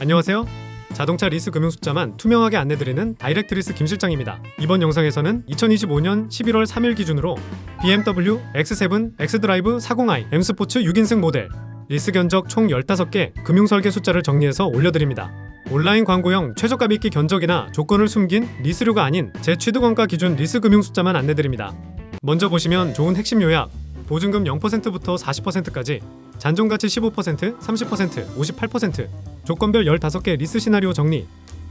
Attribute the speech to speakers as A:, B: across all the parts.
A: 안녕하세요. 자동차 리스 금융 숫자만 투명하게 안내드리는 다이렉트리스 김 실장입니다. 이번 영상에서는 2025년 11월 3일 기준으로 BMW X7, X드라이브 40i, M스포츠 6인승 모델 리스 견적 총 15개 금융 설계 숫자를 정리해서 올려드립니다. 온라인 광고형 최저가 믿기 견적이나 조건을 숨긴 리스료가 아닌 제 취득원가 기준 리스 금융 숫자만 안내드립니다. 먼저 보시면 좋은 핵심 요약, 보증금 0%부터 40%까지, 잔존가치 15%, 30%, 58%, 조건별 15개 리스 시나리오 정리,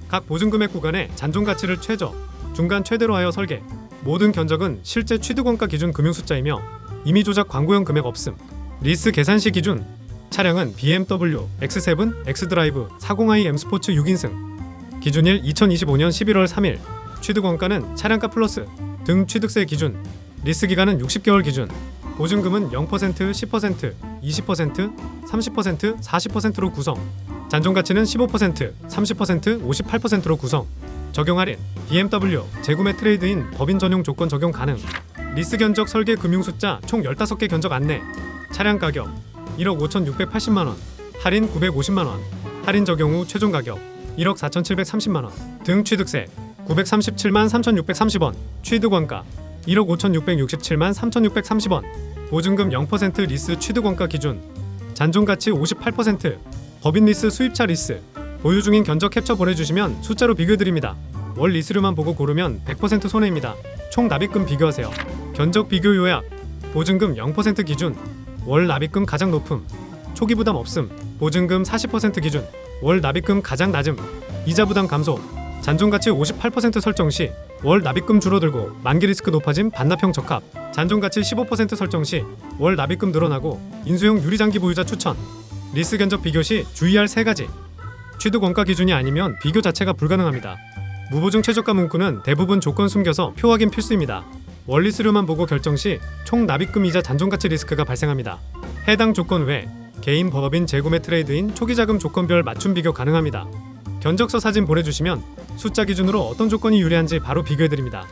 A: 각 보증금액 구간의 잔존 가치를 최저, 중간 최대로 하여 설계, 모든 견적은 실제 취득원가 기준 금융 숫자이며 임의 조작 광고형 금액 없음, 리스 계산 시 기준, 차량은 BMW X7, X드라이브 40i M 스포츠 6인승, 기준일 2025년 11월 3일, 취득원가는 차량가 플러스 등 취득세 기준, 리스 기간은 60개월 기준, 보증금은 0%, 10%, 20%, 30%, 40%로 구성. 잔존 가치는 15%, 30%, 58%로 구성. 적용 할인. BMW 재구매 트레이드인 법인 전용 조건 적용 가능. 리스 견적 설계 금융 숫자 총 15개 견적 안내. 차량 가격 1억 5,680만 원. 할인 950만 원. 할인 적용 후 최종 가격 1억 4,730만 원. 등 취득세 937만 3,630원. 취득 원가 1억 5,667만 3,630원. 보증금 0% 리스 취득 원가 기준. 잔존 가치 58%. 법인 리스 수입차 리스. 보유 중인 견적 캡처 보내주시면 숫자로 비교해 드립니다. 월 리스료만 보고 고르면 100% 손해입니다. 총 납입금 비교하세요. 견적 비교 요약. 보증금 0% 기준. 월 납입금 가장 높음. 초기 부담 없음. 보증금 40% 기준. 월 납입금 가장 낮음. 이자 부담 감소. 잔존 가치 58% 설정 시 월 납입금 줄어들고 만기 리스크 높아짐 반납형 적합. 잔존 가치 15% 설정 시 월 납입금 늘어나고 인수용 유리장기 보유자 추천. 리스 견적 비교 시 주의할 세 가지. 취득 원가 기준이 아니면 비교 자체가 불가능합니다. 무보증 최저가 문구는 대부분 조건 숨겨서 표 확인 필수입니다. 원리수료만 보고 결정 시 총 납입금 이자 잔존 가치 리스크가 발생합니다. 해당 조건 외 개인 법인 재구매 트레이드인 초기 자금 조건별 맞춤 비교 가능합니다. 견적서 사진 보내주시면 숫자 기준으로 어떤 조건이 유리한지 바로 비교해드립니다.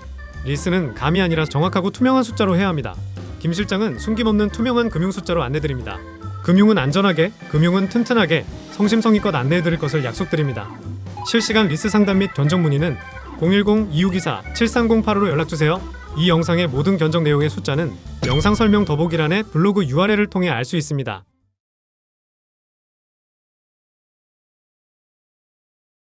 A: 리스는 감이 아니라 정확하고 투명한 숫자로 해야 합니다. 김 실장은 숨김없는 투명한 금융 숫자로 안내드립니다. 금융은 안전하게, 금융은 튼튼하게 성심성의껏 안내해드릴 것을 약속드립니다. 실시간 리스 상담 및 견적 문의는 010-2624-7308로 연락주세요. 이 영상의 모든 견적 내용의 숫자는 영상 설명 더보기란의 블로그 URL을 통해 알 수 있습니다.